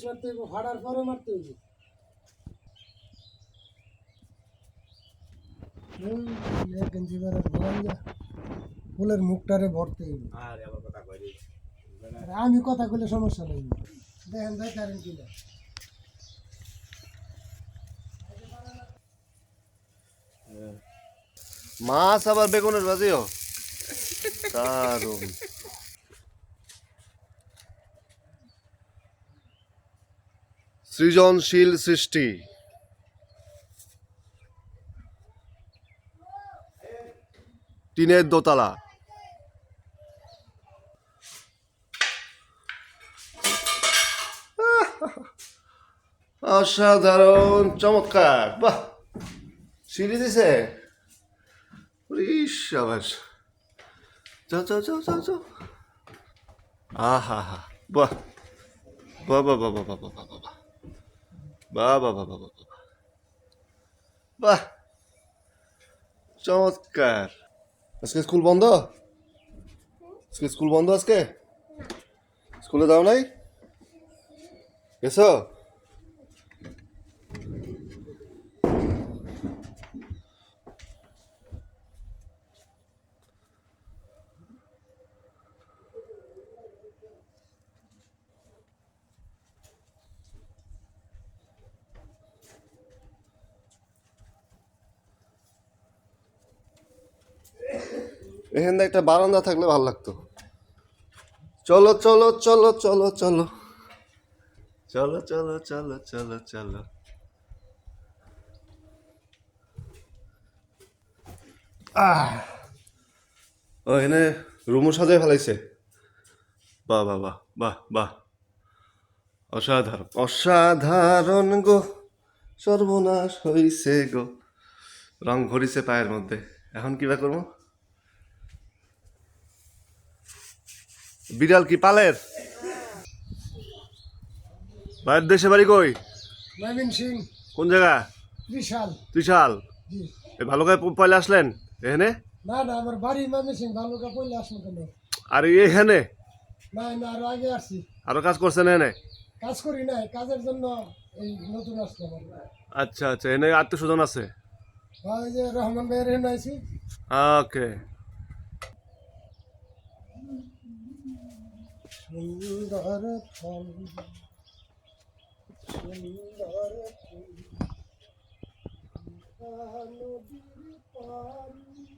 মারতে হইব ফাড়ার পরে মারতে হইব করে ভরান যা। ফুলের মুখটারে ভরতে আমি কথা কইলে সমস্যা নেই দেখেন ভাই কারেন্ট কিনা মাছ আবার বেগুনের ভাজিও দারুণ সৃজনশীল সৃষ্টি। টিনের দোতলা। অসাধারণ, চমৎকার। বাহ! সিঁড়ি দিছে? আবার যাও যাও যাও যাও যাও। আহা হা বাহ বাহ বাহ বাহ বাহ বাহ বাহ। বাহ বা বাহ বাহ। বাহ, চমৎকার। আজকে স্কুল বন্ধ? আজকে স্কুল বন্ধ আজকে? স্কুলে যাও নাই? গেছো? এখানে একটা বারান্দা থাকলে ভালো লাগতো। চলো চলো চলো চলো চলো। চলো চলো চলো চলো চলো। আহ! ও এনে রুমও সাজায় ফেলাইছে। বাহ বাহ বাহ বাহ বাহ। অসাধারণ অসাধারণ গো। সর্বনাশ হইছে গো। রং ভরিছে পায়ের মধ্যে। এখন কিবা করব? বিড়াল কি পালের? ভাইয়ের দেশে বাড়ি কই? নবীন সিং কোন জায়গা? বিশাল ত্রিশাল। এ ভালো করে পয়লে আসলেন? এখানে? না না আমার বাড়ি ময়মন সিং ভালুকা পড়লে আসব কেন? আর এখানে? না না আরও আগে আসছি। আরও কাজ করছেন এনে কাজ করি না কাজের জন্য এই নতুন আসলাম আচ্ছা আচ্ছা এনে আত্মীয় স্বজন আছে? ওই যে রহমান ভাইয়ের এখানে আইছি। ওকে। সুন্দর ফল সুন্দর ফুল নদীর পানি